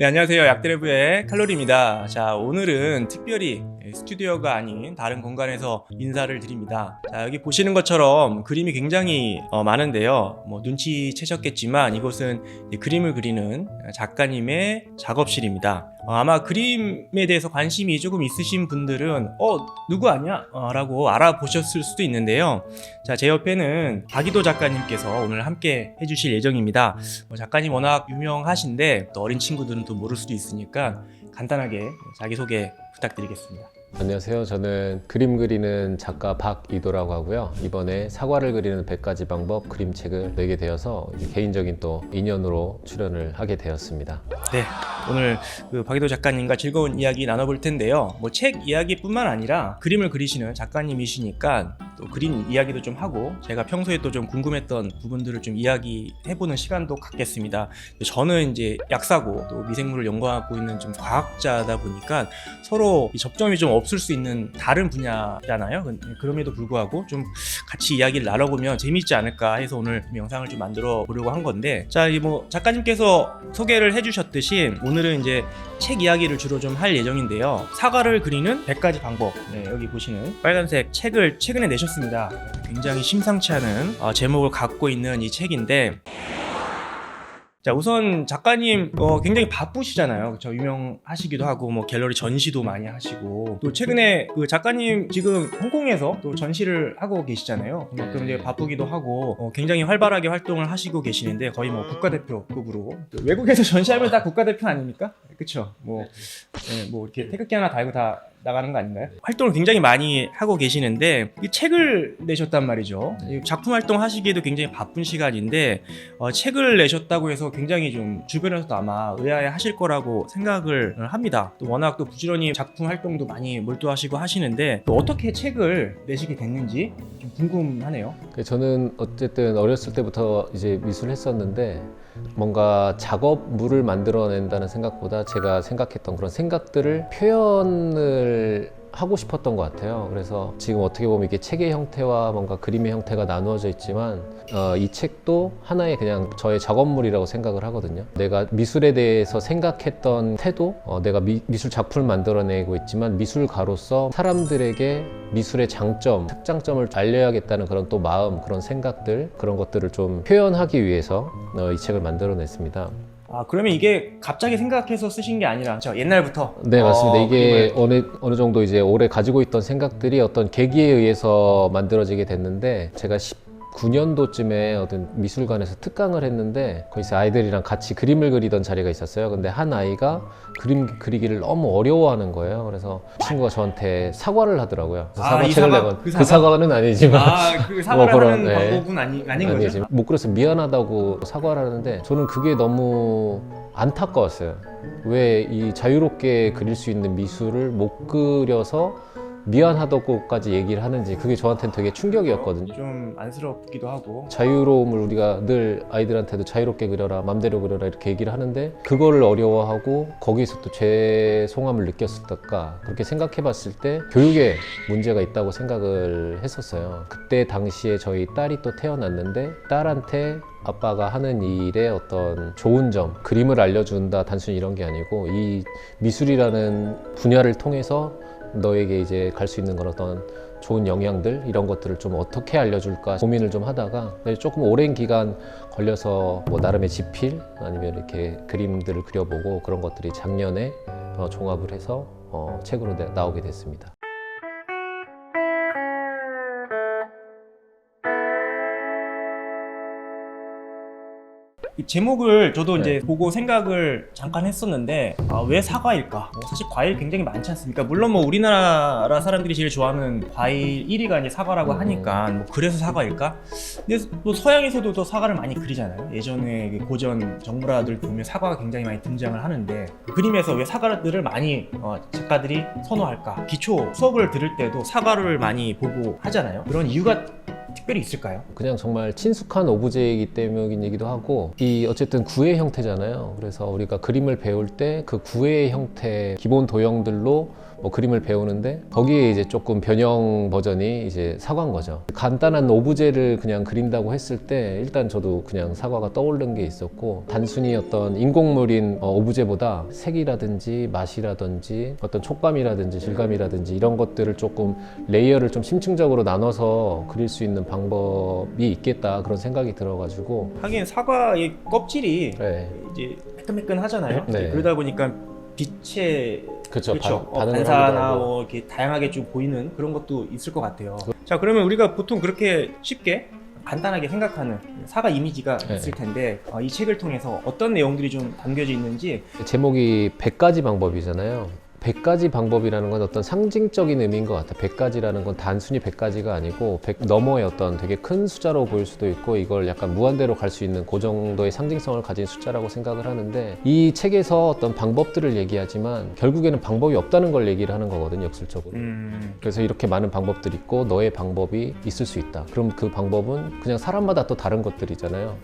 네, 안녕하세요. 약드레브의 칼로리입니다. 자, 오늘은 특별히 스튜디오가 아닌 다른 공간에서 인사를 드립니다. 자, 여기 보시는 것처럼 그림이 굉장히 어, 많은데요. 뭐 눈치채셨겠지만 이곳은 이 그림을 그리는 작가님의 작업실입니다. 어, 아마 그림에 대해서 관심이 조금 있으신 분들은 어 누구 아니야? 어, 라고 알아보셨을 수도 있는데요. 자, 제 옆에는 박이도 작가님께서 오늘 함께 해주실 예정입니다. 뭐 작가님 워낙 유명하신데 또 어린 친구들은 또 모를 수도 있으니까 간단하게 자기소개 부탁드리겠습니다. 안녕하세요. 저는 그림 그리는 작가 박이도라고 하고요. 이번에 사과를 그리는 100가지 방법 그림책을 내게 되어서 개인적인 또 인연으로 출연을 하게 되었습니다. 네, 오늘 그 박이도 작가님과 즐거운 이야기 나눠볼 텐데요. 뭐 책 이야기뿐만 아니라 그림을 그리시는 작가님이시니까 또 그림 이야기도 좀 하고 제가 평소에 또 좀 궁금했던 부분들을 좀 이야기해보는 시간도 갖겠습니다. 저는 이제 약사고 또 미생물을 연구하고 있는 좀 과학자다 보니까 서로 이 접점이 좀 없을 수 있는 다른 분야잖아요. 그- 그럼에도 불구하고 좀 같이 이야기를 나눠보면 재밌지 않을까 해서 오늘 영상을 좀 만들어 보려고 한 건데 자, 이 뭐 작가님께서 소개를 해주셨듯이 오늘은 이제 책 이야기를 주로 좀 할 예정인데요. 사과를 그리는 100가지 방법. 네, 여기 보시는 빨간색 책을 최근에 내셨 습니다. 굉장히 심상치 않은 어, 제목을 갖고 있는 이 책인데 자 우선 작가님 어, 굉장히 바쁘시잖아요. 저 유명하시기도 하고 뭐 갤러리 전시도 많이 하시고 또 최근에 그 작가님 지금 홍콩에서 또 전시를 하고 계시잖아요. 네. 그럼 이제 바쁘기도 하고 어, 굉장히 활발하게 활동을 하시고 계시는데 거의 뭐 국가대표급으로 또 외국에서 전시하면 다 국가대표 아닙니까? 그렇죠. 뭐, 네, 뭐 이렇게 태극기 하나 달고 다 나가는 거 아닌가요? 활동을 굉장히 많이 하고 계시는데 이 책을 내셨단 말이죠. 이 작품 활동 하시기에도 굉장히 바쁜 시간인데 어, 책을 내셨다고 해서 굉장히 좀 주변에서도 아마 의아해 하실 거라고 생각을 합니다. 또 워낙 또 부지런히 작품 활동도 많이 몰두하시고 하시는데 또 어떻게 책을 내시게 됐는지 좀 궁금하네요. 그 저는 어쨌든 어렸을 때부터 이제 미술을 했었는데 뭔가 작업물을 만들어낸다는 생각보다 제가 생각했던 그런 생각들을 표현을 하고 싶었던 것 같아요. 그래서 지금 어떻게 보면 이게 책의 형태와 뭔가 그림의 형태가 나누어져 있지만 어, 이 책도 하나의 그냥 저의 작업물이라고 생각을 하거든요. 내가 미술에 대해서 생각했던 태도, 어, 내가 미, 미술 작품을 만들어내고 있지만 미술가로서 사람들에게 미술의 장점, 특장점을 알려야겠다는 그런 또 마음, 그런 생각들, 그런 것들을 좀 표현하기 위해서 어, 이 책을 만들어냈습니다. 아 그러면 이게 갑자기 생각해서 쓰신 게 아니라 저 옛날부터 네, 맞습니다. 어, 이게 그림을- 어느, 어느 정도 이제 오래 가지고 있던 생각들이 어떤 계기에 의해서 만들어지게 됐는데, 제가 19년도쯤에 어떤 미술관에서 특강을 했는데, 거기서 아이들이랑 같이 그림을 그리던 자리가 있었어요. 근데 한 아이가 그림 그리기를 너무 어려워하는 거예요. 그래서 친구가 저한테 사과를 하더라고요. 그래서 아, 이 사과책을 사과? 내건 그 그, 사과? 사과는 아니지만. 아 그 사과를 뭐 그런, 하는 네. 방법은 아니, 아닌 거죠? 아니지. 못 그래서 미안하다고 사과를 하는데 저는 그게 너무 안타까웠어요. 왜 이 자유롭게 그릴 수 있는 미술을 못 그려서 미안하다고까지 얘기를 하는지 그게 저한테는 되게 충격이었거든요. 좀 안쓰럽기도 하고 자유로움을 우리가 늘 아이들한테도 자유롭게 그려라, 맘대로 그려라 이렇게 얘기를 하는데 그거를 어려워하고 거기서 또 죄송함을 느꼈을까 그렇게 생각해 봤을 때 교육에 문제가 있다고 생각을 했었어요. 그때 당시에 저희 딸이 또 태어났는데 딸한테 아빠가 하는 일의 어떤 좋은 점, 그림을 알려준다 단순히 이런 게 아니고 이 미술이라는 분야를 통해서 너에게 이제 갈 수 있는 그런 어떤 좋은 영향들 이런 것들을 좀 어떻게 알려줄까 고민을 좀 하다가 네, 조금 오랜 기간 걸려서 뭐 나름의 지필 아니면 이렇게 그림들을 그려보고 그런 것들이 작년에 어, 종합을 해서 어, 책으로 내- 나오게 됐습니다. 이 제목을 저도 네. 이제 보고 생각을 잠깐 했었는데 아, 왜 사과일까? 뭐 사실 과일 굉장히 많지 않습니까? 물론 뭐 우리나라 사람들이 제일 좋아하는 과일 1위가 이제 사과라고 음. 하니까 뭐 그래서 사과일까? 근데 또 서양에서도 또 사과를 많이 그리잖아요. 예전에 그 고전 정물화들 보면 사과가 굉장히 많이 등장을 하는데 그 그림에서 왜 사과들을 많이 어, 작가들이 선호할까? 기초 수업을 들을 때도 사과를 많이 보고 하잖아요. 그런 이유가 특별히 있을까요? 그냥 정말 친숙한 오브제이기 때문이기도 하고 이 어쨌든 구의 형태잖아요. 그래서 우리가 그림을 배울 때 그 구의 형태 기본 도형들로 뭐 그림을 배우는데 거기에 이제 조금 변형 버전이 이제 사과인 거죠. 간단한 오브제를 그냥 그린다고 했을 때 일단 저도 그냥 사과가 떠오른 게 있었고 단순히 어떤 인공물인 어, 오브제보다 색이라든지 맛이라든지 어떤 촉감이라든지 질감이라든지 이런 것들을 조금 레이어를 좀 심층적으로 나눠서 그릴 수 있는 방법이 있겠다 그런 생각이 들어가지고 하긴 사과의 껍질이 네. 이제 매끈매끈하잖아요. 네. 그러다 보니까 빛의 그렇죠. 반- 반응을 반사나 하고. 뭐 이렇게 다양하게 좀 보이는 그런 것도 있을 것 같아요. 자, 그러면 우리가 보통 그렇게 쉽게 간단하게 생각하는 사과 이미지가 네. 있을 텐데 어, 이 책을 통해서 어떤 내용들이 좀 담겨져 있는지 제목이 100가지 방법이잖아요. 100가지 방법이라는 건 어떤 상징적인 의미인 것 같아요. 100가지라는 건 단순히 100가지가 아니고 100 너머의 어떤 되게 큰 숫자로 보일 수도 있고 이걸 약간 무한대로 갈 수 있는 그 정도의 상징성을 가진 숫자라고 생각을 하는데 이 책에서 어떤 방법들을 얘기하지만 결국에는 방법이 없다는 걸 얘기를 하는 거거든요. 역설적으로. 음, 그래서 이렇게 많은 방법들이 있고 너의 방법이 있을 수 있다. 그럼 그 방법은 그냥 사람마다 또 다른 것들이잖아요.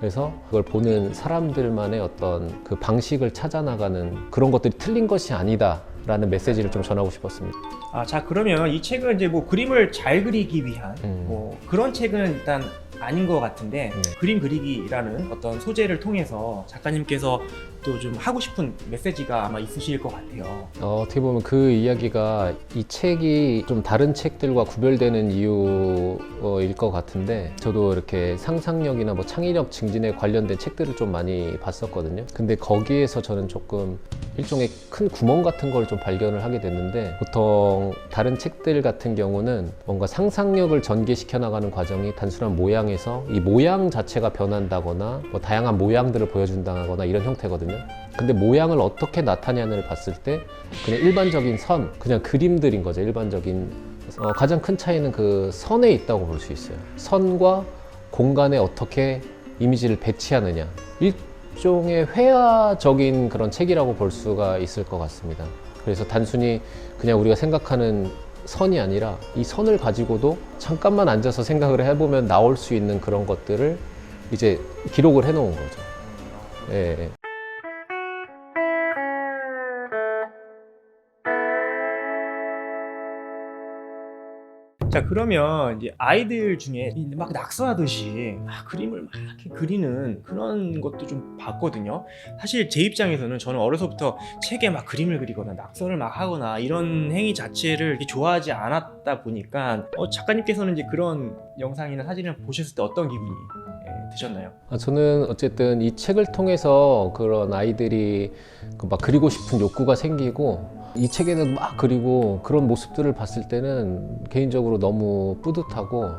그래서 그걸 보는 사람들만의 어떤 그 방식을 찾아 나가는 그런 것들이 틀린 것이 아니다 라는 메시지를 좀 전하고 싶었습니다. 아, 자 그러면 이 책은 이제 뭐 그림을 잘 그리기 위한 음. 뭐 그런 책은 일단 아닌 것 같은데 네. 그림 그리기라는 어떤 소재를 통해서 작가님께서 또 좀 하고 싶은 메시지가 아마 있으실 것 같아요. 어, 어떻게 보면 그 이야기가 이 책이 좀 다른 책들과 구별되는 이유일 것 같은데 저도 이렇게 상상력이나 뭐 창의력 증진에 관련된 책들을 좀 많이 봤었거든요. 근데 거기에서 저는 조금 일종의 큰 구멍 같은 걸 좀 발견을 하게 됐는데 보통 다른 책들 같은 경우는 뭔가 상상력을 전개시켜 나가는 과정이 단순한 모양에서 이 모양 자체가 변한다거나 뭐 다양한 모양들을 보여준다거나 이런 형태거든요. 근데 모양을 어떻게 나타냐를 봤을 때 그냥 일반적인 선, 그냥 그림들인 거죠. 일반적인 어, 가장 큰 차이는 그 선에 있다고 볼 수 있어요. 선과 공간에 어떻게 이미지를 배치하느냐. 일종의 회화적인 그런 책이라고 볼 수가 있을 것 같습니다. 그래서 단순히 그냥 우리가 생각하는 선이 아니라 이 선을 가지고도 잠깐만 앉아서 생각을 해보면 나올 수 있는 그런 것들을 이제 기록을 해놓은 거죠. 예, 자 그러면 이제 아이들 중에 막 낙서하듯이 막 그림을 막 이렇게 그리는 그런 것도 좀 봤거든요. 사실 제 입장에서는 저는 어려서부터 책에 막 그림을 그리거나 낙서를 막 하거나 이런 행위 자체를 좋아하지 않았다 보니까 어, 작가님께서는 이제 그런 영상이나 사진을 보셨을 때 어떤 기분이 예, 드셨나요? 아, 저는 어쨌든 이 책을 통해서 그런 아이들이 그 막 그리고 싶은 욕구가 생기고 이 책에는 막 그리고 그런 모습들을 봤을 때는 개인적으로 너무 뿌듯하고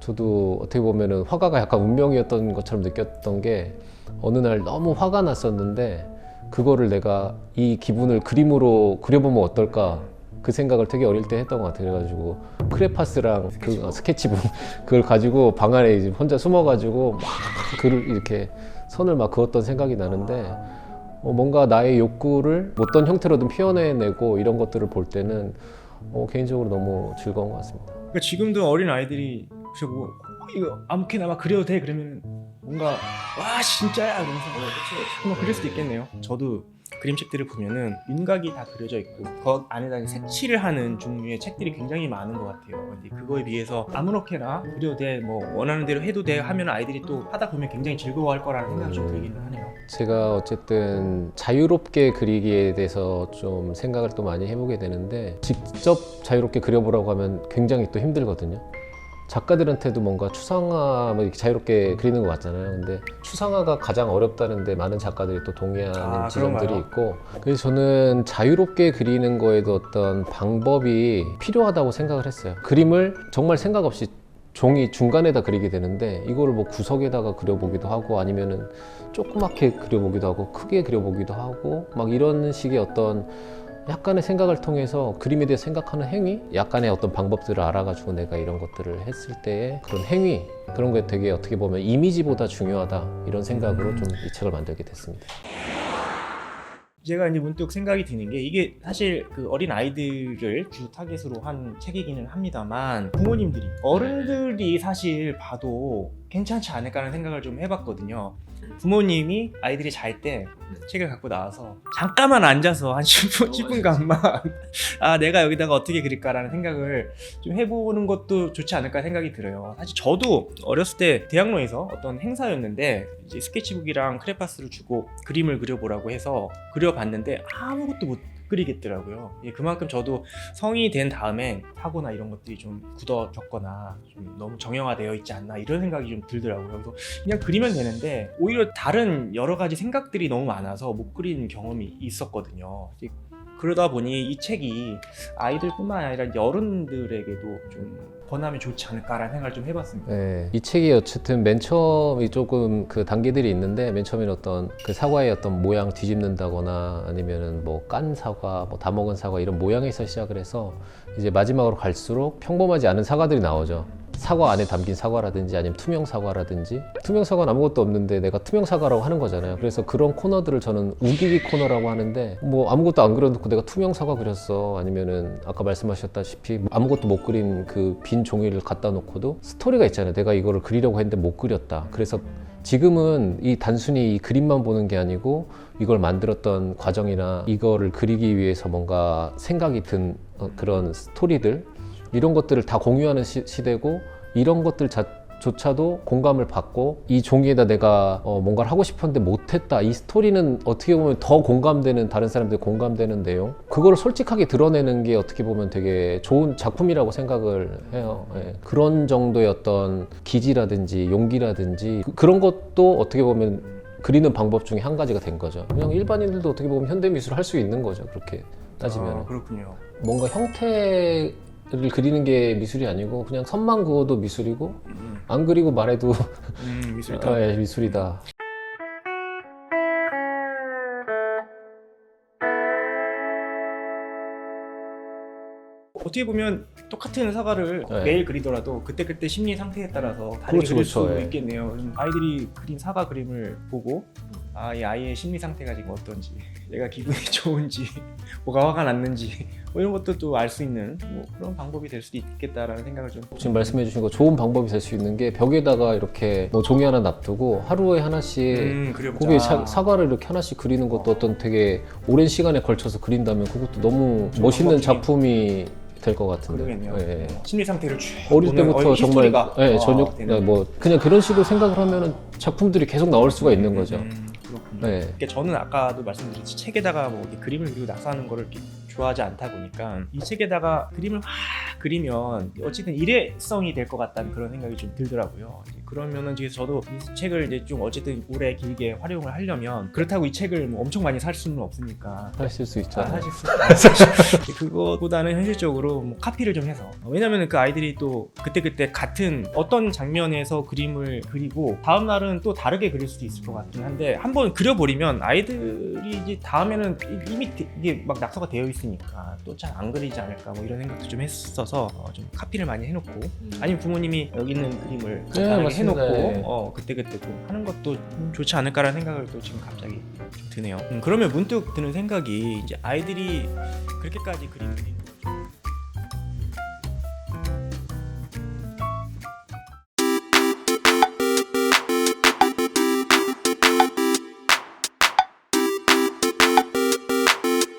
저도 어떻게 보면은 화가가 약간 운명이었던 것처럼 느꼈던 게 어느 날 너무 화가 났었는데 그거를 내가 이 기분을 그림으로 그려보면 어떨까 그 생각을 되게 어릴 때 했던 것 같아요. 그래가지고 크레파스랑 그 어, 스케치북 그걸 가지고 방 안에 이제 혼자 숨어가지고 막 글을 이렇게 선을 막 그었던 생각이 나는데 어, 뭔가 나의 욕구를 어떤 형태로든 표현해내고 이런 것들을 볼 때는 어, 개인적으로 너무 즐거운 것 같습니다. 그러니까 지금도 어린 아이들이 보고 어, 이거 아무렇게나 막 그려도 돼 그러면 뭔가 와 진짜야 이러면서 한번 그릴 수도 있겠네요. 저도 그림책들을 보면은 윤곽이 다 그려져 있고 그 안에다 색칠을 하는 종류의 책들이 굉장히 많은 것 같아요. 근데 그거에 비해서 아무렇게나 그려도 돼, 뭐 원하는 대로 해도 돼 하면 아이들이 또 하다 보면 굉장히 즐거워할 거라는 생각이 좀 들기는 하네요. 제가 어쨌든 자유롭게 그리기에 대해서 좀 생각을 또 많이 해보게 되는데 직접 자유롭게 그려보라고 하면 굉장히 또 힘들거든요. 작가들한테도 뭔가 추상화 뭐 이렇게 자유롭게 그리는 것 같잖아요. 근데 추상화가 가장 어렵다는데 많은 작가들이 또 동의하는 아, 지점들이 그런가요? 있고 그래서 저는 자유롭게 그리는 거에도 어떤 방법이 필요하다고 생각을 했어요. 그림을 정말 생각 없이 종이 중간에다 그리게 되는데 이거를 뭐 구석에다가 그려보기도 하고 아니면은 조그맣게 그려보기도 하고 크게 그려보기도 하고 막 이런 식의 어떤 약간의 생각을 통해서 그림에 대해 생각하는 행위, 약간의 어떤 방법들을 알아가지고 내가 이런 것들을 했을 때의 그런 행위 그런 게 되게 어떻게 보면 이미지보다 중요하다 이런 생각으로 좀 이 책을 만들게 됐습니다. 제가 이제 문득 생각이 드는 게 이게 사실 그 어린 아이들을 주 타겟으로 한 책이기는 합니다만 부모님들이 어른들이 사실 봐도 괜찮지 않을까라는 생각을 좀 해봤거든요. 부모님이 아이들이 잘 때 책을 갖고 나와서 잠깐만 앉아서 한 10분, 10분간만 아 내가 여기다가 어떻게 그릴까라는 생각을 좀 해보는 것도 좋지 않을까 생각이 들어요. 사실 저도 어렸을 때 대학로에서 어떤 행사였는데 이제 스케치북이랑 크레파스를 주고 그림을 그려보라고 해서 그려봤는데 아무것도 못 그리겠더라고요. 예, 그만큼 저도 성이 된 다음에 사고나 이런 것들이 좀 굳어졌거나 좀 너무 정형화되어 있지 않나 이런 생각이 좀 들더라고요. 그래서 그냥 그리면 되는데 오히려 다른 여러 가지 생각들이 너무 많아서 못 그리는 경험이 있었거든요. 그러다 보니 이 책이 아이들뿐만 아니라 이제 어른들에게도 좀 권하면 좋지 않을까라는 생각을 좀 해봤습니다. 네, 이 책이 어쨌든 맨 처음이 조금 그 단계들이 있는데 맨 처음에는 어떤 그 사과의 어떤 모양 뒤집는다거나 아니면은 뭐 깐 사과, 뭐 다 먹은 사과 이런 모양에서 시작을 해서 이제 마지막으로 갈수록 평범하지 않은 사과들이 나오죠. 사과 안에 담긴 사과라든지 아니면 투명 사과라든지 투명 사과는 아무것도 없는데 내가 투명 사과라고 하는 거잖아요. 그래서 그런 코너들을 저는 우기기 코너라고 하는데 뭐 아무것도 안 그려놓고 내가 투명 사과 그렸어 아니면은 아까 말씀하셨다시피 아무것도 못 그린 그 빈 종이를 갖다 놓고도 스토리가 있잖아요. 내가 이거를 그리려고 했는데 못 그렸다. 그래서 지금은 이 단순히 이 그림만 보는 게 아니고 이걸 만들었던 과정이나 이거를 그리기 위해서 뭔가 생각이 든 어, 그런 스토리들 이런 것들을 다 공유하는 시, 시대고 이런 것들 자 조차도 공감을 받고 이 종이에다 내가 어, 뭔가를 하고 싶었는데 못했다. 이 스토리는 어떻게 보면 더 공감되는 다른 사람들 공감되는 내용. 그거를 솔직하게 드러내는 게 어떻게 보면 되게 좋은 작품이라고 생각을 해요. 예. 그런 정도의 어떤 기지라든지 용기라든지 그, 그런 것도 어떻게 보면 그리는 방법 중에 한 가지가 된 거죠. 그냥 일반인들도 어떻게 보면 현대미술을 할 수 있는 거죠 그렇게 따지면 아, 그렇군요. 뭔가 형태 를 그리는 게 미술이 아니고 그냥 선만 그어도 미술이고 음, 안 그리고 말해도 음, 미술이다. 아, 예, 미술이다. 어떻게 보면 똑같은 사과를 네. 매일 그리더라도 그때그때 심리 상태에 따라서 다르게 그렇죠, 그릴 그렇죠, 수 예. 있겠네요. 좀 아이들이 그린 사과 그림을 보고 아, 이 아이의 심리 상태가 지금 어떤지, 얘가 기분이 좋은지, 뭐가 화가 났는지 뭐 이런 것도 또알수 있는 뭐 그런 방법이 될 수도 있겠다라는 생각을 좀 지금 말씀해 주신 거 좋은 방법이 될 수 있는 게 벽에다가 이렇게 뭐 종이 하나 놔두고 하루에 하나씩 음, 그려보자. 거기에 사, 사과를 이렇게 하나씩 그리는 것도 어떤 되게 오랜 시간에 걸쳐서 그린다면 그것도 너무 멋있는 작품이 될것 같은데. 그러겠네요. 예, 예. 어, 심리 상태를 쭉 어릴 때부터 어, 정말 예, 어, 저녁 되는. 네, 뭐 그냥 그런 식으로 생각을 하면은 작품들이 계속 나올 수가 있는 거죠. 음, 그렇군요. 네. 그러니까 저는 아까도 말씀드렸지 책에다가 뭐 이렇게 그림을 그리고 낙서하는 거를 이렇게 좋아하지 않다 보니까 이 책에다가 그림을 확 그리면 어쨌든 일회성이 될 것 같다는 그런 생각이 좀 들더라고요. 그러면은 이제 저도 이 책을 이제 좀 어쨌든 오래 길게 활용을 하려면 그렇다고 이 책을 뭐 엄청 많이 살 수는 없으니까 하실 수 아, 있잖아요. 사실 수- 그거보다는 현실적으로 뭐 카피를 좀 해서 왜냐면은 그 아이들이 또 그때 그때 같은 어떤 장면에서 그림을 그리고 다음 날은 또 다르게 그릴 수도 있을 것 같긴 한데 한번 그려버리면 아이들이 이제 다음에는 이- 이미 되- 이게 막 낙서가 되어 있으니까 또 잘 안 그리지 않을까 뭐 이런 생각도 좀 했어서 어, 좀 카피를 많이 해놓고 아니면 부모님이 여기 있는 그림을 네, 간단하게 맞습니다. 해놓고 네. 어, 그때그때 좀 하는 것도 좀 좋지 않을까라는 생각을 또 지금 갑자기 좀 드네요. 음, 그러면 문득 드는 생각이 이제 아이들이 그렇게까지 그림 그리는